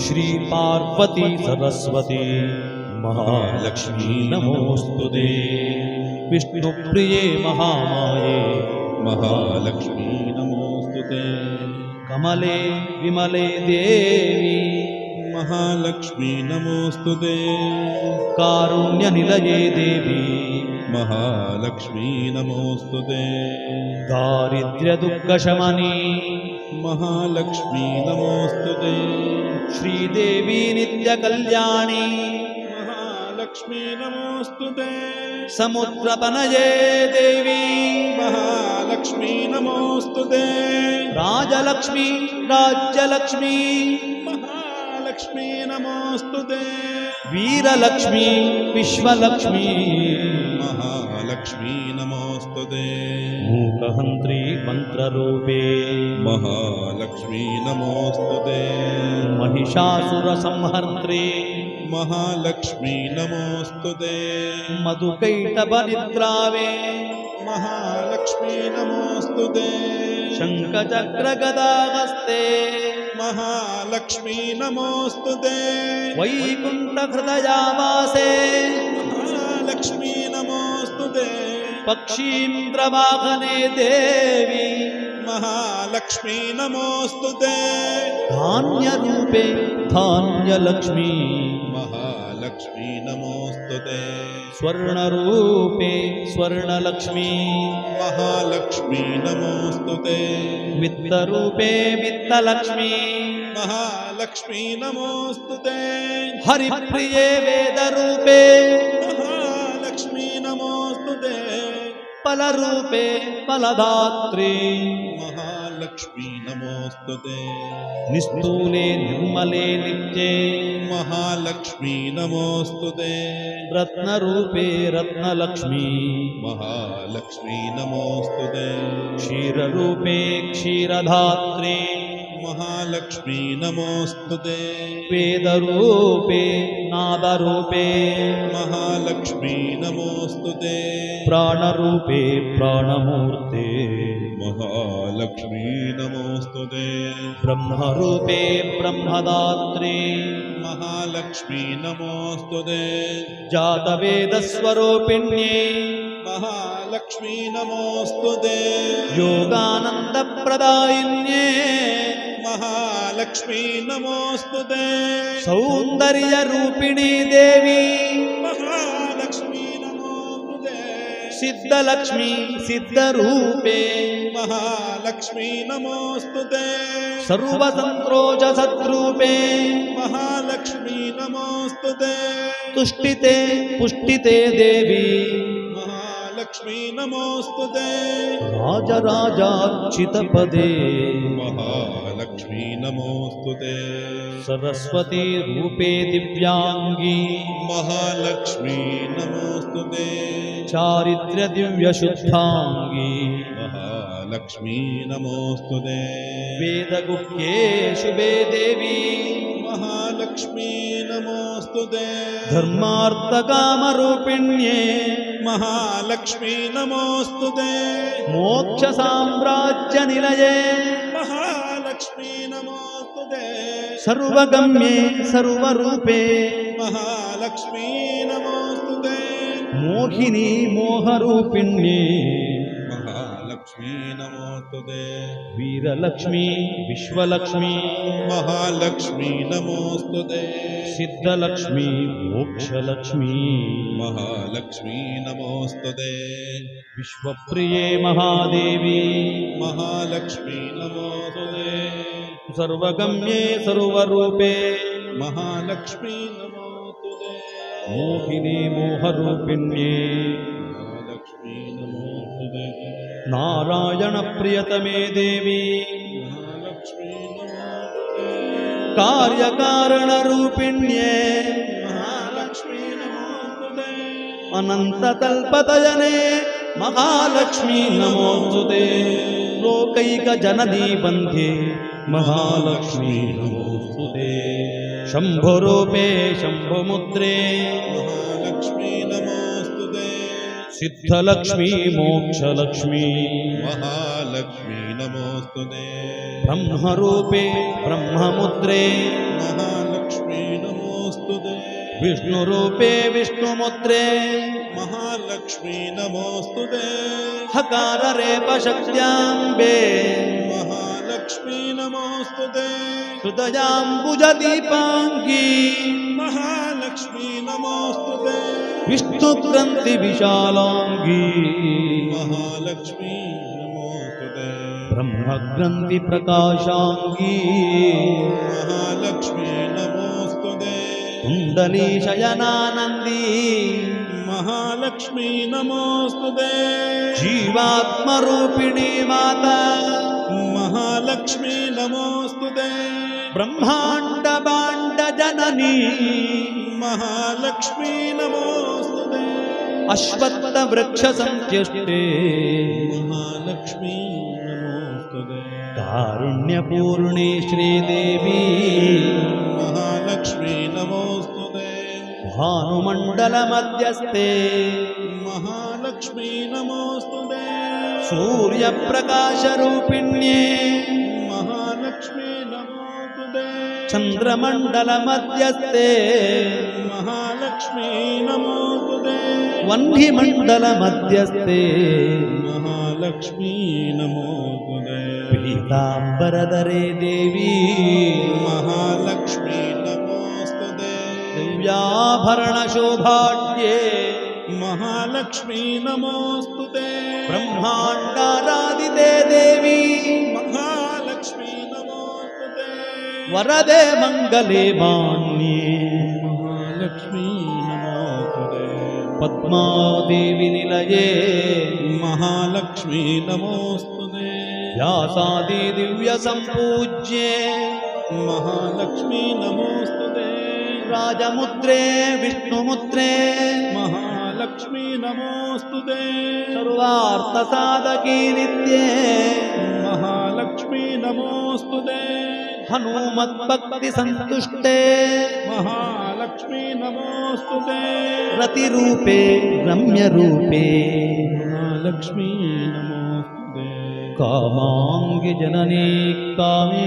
श्री पार्वती सरस्वती महालक्ष्मी नमोऽस्तु ते। विष्णुप्रिये महामाये महालक्ष्मी नमोऽस्तु ते। कमले विमले देवी महालक्ष्मी नमोऽस्तु ते। कारुण्यनिलये देवी महालक्ष्मी नमोऽस्तु ते। दारिद्र्यदुःखशमनी महालक्ष्मी नमोऽस्तु ते। श्रीदेवी नित्यकल्याणी। महालक्ष्मी नमोऽस्तु ते। समुद्रतनये देवी। महालक्ष्मी नमोऽस्तु ते। राजलक्ष्मी राज्यलक्ष्मी। महालक्ष्मी नमोऽस्तु ते। वीरलक्ष्मी विश्वलक्ष्मी। महालक्ष्मी नमोऽस्तु ते मूकहन्त्री मन्त्ररूपे। महालक्ष्मी नमोऽस्तु ते महिषासुरसंहर्त्री। महालक्ष्मी नमोऽस्तु ते मधुकैटभनिद्रावे। महालक्ष्मी नमोऽस्तु ते शङ्खचक्रगदाहस्ते। महालक्ष्मी नमोऽस्तु ते वैकुण्ठहृदयावासे। महालक्ष्मी पक्षीन्द्रवाहने देवी। महालक्ष्मी नमोऽस्तु ते। धान्यरूपे धान्यलक्ष्मी। महालक्ष्मी नमोऽस्तु ते। स्वर्णरूपे स्वर्णलक्ष्मी। महालक्ष्मी नमोऽस्तु ते। वित्तरूपे वित्तलक्ष्मी महालक्ष्मी नमोऽस्तु ते। हरिप्रिये वेदरूपे फलरूपे फलदात्री। महालक्ष्मी नमोस्तुते। निस्तूले निर्मले नित्ये। महालक्ष्मी नमोस्तुते। रत्नरूपे रत्नलक्ष्मी। महालक्ष्मी नमोस्तुते। क्षीररूपे क्षीरधात्री। महालक्ष्मी नमोऽस्तु ते। वेदरूपे नादरूपे। महालक्ष्मी नमोऽस्तु ते। प्राणरूपे प्राणमूर्ते। महालक्ष्मी नमोऽस्तु ते। ब्रह्मरूपे ब्रह्मदात्री। महालक्ष्मी नमोऽस्तु ते। जातवेदस्वरूपिण्ये। महालक्ष्मी नमोऽस्तु ते। योगानन्दप्रदायिन्ये महालक्ष्मी नमोऽस्तु ते। सौन्दर्यरूपिणी देवी। महालक्ष्मी नमोऽस्तु ते। सिद्धलक्ष्मी सिद्धरूपे। महालक्ष्मी नमोऽस्तु ते। सर्वतन्त्रोज सद्रूपे महालक्ष्मी नमोऽस्तु ते। तुष्टिते पुष्टिते देवी। महालक्ष्मी नमोऽस्तु ते। राजराजार्चितपदे। महालक्ष्मी नमोऽस्तु ते। सरस्वती रूपे दिव्याङ्गी। महालक्ष्मी नमोऽस्तु ते। चारित्र्यदिव्यशुद्धाङ्गी महालक्ष्मी नमोऽस्तु ते। वेदगुह्ये शुभे देवी। महालक्ष्मी नमोऽस्तु ते। धर्मार्थकामरूपिण्ये। महालक्ष्मी नमोऽस्तु ते। मोक्षसाम्राज्यनिलये। महालक्ष्मी नमोऽस्तु ते सर्वगम्ये सर्वरूपे महालक्ष्मी नमोऽस्तु ते मोहिनी मोहरूपिण्ये महालक्ष्मी नमोऽस्तु ते वीरलक्ष्मी विश्वलक्ष्मी महालक्ष्मी नमोऽस्तु ते सिद्धलक्ष्मी मोक्षलक्ष्मी महालक्ष्मी नमोऽस्तु ते विश्वप्रिये महादेवी महालक्ष्मी नमोऽस्तु ते सर्वगम्ये सर्वरूपे महालक्ष्मी नमोऽस्तु ते मोहिनी मोहरूपिण्ये नारायणप्रियतमे देवी। कार्यकारणरूपिण्ये अनन्ततल्पतयने महालक्ष्मी नमोत्सुते लोकैकजननी बन्धे महालक्ष्मी नमोत्सुते लोकैकजनदीपन्ध्ये महालक्ष्मी नमोत्सुते शम्भुरूपे नमो सिद्धलक्ष्मी मोक्षलक्ष्मी। महालक्ष्मी नमोऽस्तु ते। ब्रह्मरूपे ब्रह्ममुद्रे। महालक्ष्मी नमोऽस्तु ते। विष्णुरूपे विष्णुमुद्रे। महालक्ष्मी नमोऽस्तु ते। हकाररेपशक्त्याम्बे। महालक्ष्मी नमोऽस्तु ते हृदयाम्बुजदीपाङ्गी महालक्ष्मी नमोऽस्तु ते विष्णुग्रन्थिविशालाङ्गी महालक्ष्मी ब्रह्मग्रन्थिप्रकाशाङ्गी महालक्ष्मी नमोऽस्तु ते कुण्डलीशयनानन्दी। महालक्ष्मी नमोऽस्तु ते जीवात्मरूपिणी माता। महालक्ष्मी नमोऽस्तु ते। ब्रह्माण्डबाण्डजननी। महालक्ष्मी नमोऽस्तु ते। अश्वत्थवृक्षसंत्यष्टे। महालक्ष्मी नमोऽस्तु ते। कारुण्यपूर्णे श्रीदेवी। महालक्ष्मी नमोऽस्तु ते। भानुमण्डलमध्यस्ते महालक्ष्मी नमोऽस्तु ते। सूर्यप्रकाशरूपिण्ये महालक्ष्मी नमोऽस्तु ते चन्द्रमण्डलमध्यस्ते महालक्ष्मी ते वह्निमण्डलमध्यस्ते महालक्ष्मी ते पीताम्बरधरे देवी महालक्ष्मी नमोऽस्तु दिव्याभरणशोभाढ्ये महालक्ष्मी नमोऽस्तु ते। ब्रह्माण्डारादिते देवी। महालक्ष्मी नमोऽस्तु ते। वरदे मङ्गले मान्ये। महालक्ष्मी नमोऽस्तु ते। पद्मादेवि निलये। महालक्ष्मी नमोऽस्तु ते। व्यासादि दिव्यसम्पूज्ये। महालक्ष्मी नमोऽस्तु ते। राजमुद्रे विष्णुमुद्रे महालक्ष्मी नमोऽस्तु ते। सर्वार्थसाधकी नित्ये। महालक्ष्मी नमोऽस्तु ते। हनुमद्भक्तिसन्तुष्टे महालक्ष्मी नमोऽस्तु ते। रतिरूपे रम्यरूपे। महालक्ष्मी नमोऽस्तु ते। कामाङ्गि जननी कामे।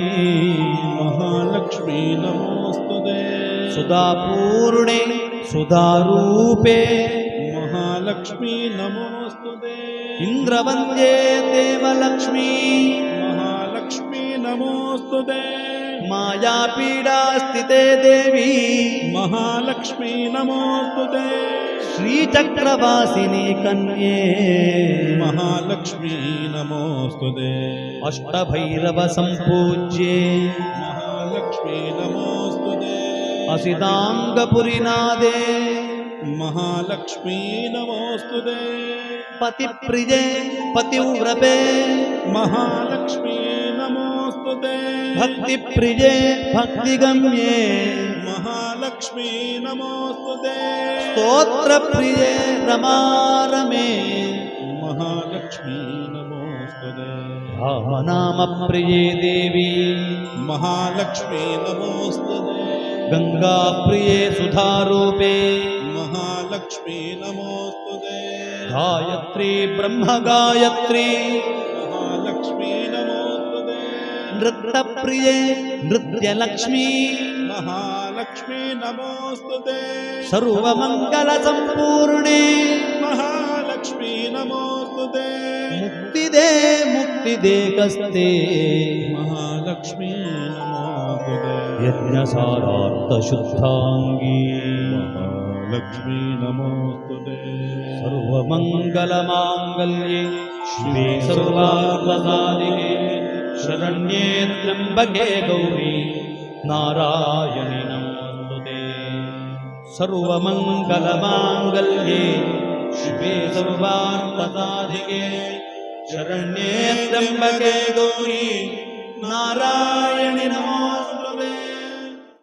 महालक्ष्मी नमोऽस्तु ते। सुधापूर्णे सुधारूपे। महालक्ष्मी नमोऽस्तु ते इन्द्रवन्द्ये देवलक्ष्मी महालक्ष्मी नमोऽस्तु ते मायापीडास्थिते देवी महालक्ष्मी नमोऽस्तु ते श्रीचक्रवासिनी कन्ये महालक्ष्मी नमोऽस्तु ते अष्टभैरवसम्पूज्ये महालक्ष्मी नमोऽस्तु ते असिताङ्गपुरिनादे महालक्ष्मी नमोऽस्तु ते। पतिप्रिये पतिव्रते। महालक्ष्मी नमोऽस्तु ते। भक्तिप्रिये भक्तिगम्ये। महालक्ष्मी नमोऽस्तु ते। स्तोत्रप्रिये रमारमे। महालक्ष्मी नमोऽस्तु ते। रामनामप्रिये देवी। महालक्ष्मी नमोऽस्तु ते। गङ्गाप्रिये सुधारूपे। महालक्ष्मी नमोस्तु गायत्री ब्रह्म गायत्री महालक्ष्मी नमोऽस्तु ते नृत्यप्रिये नृत्यलक्ष्मी। महालक्ष्मी नमोऽस्तु ते सर्वमङ्गलसम्पूर्णे महालक्ष्मी नमोऽस्तु ते मुक्तिदे मुक्तिदे कस्ते। महालक्ष्मी नमोऽस्तु ते यज्ञसारार्थशुद्धाङ्गी महालक्ष्मी नमोऽस्तु ते सर्वमङ्गलमाङ्गल्ये शिवे सर्वार्थसाधिके शरण्ये त्र्यम्बके गौरी नारायणि नमोऽस्तु ते सर्वमङ्गलमाङ्गल्ये शिवे सर्वार्थसाधिके शरण्ये त्र्यम्बके गौरी नारायणि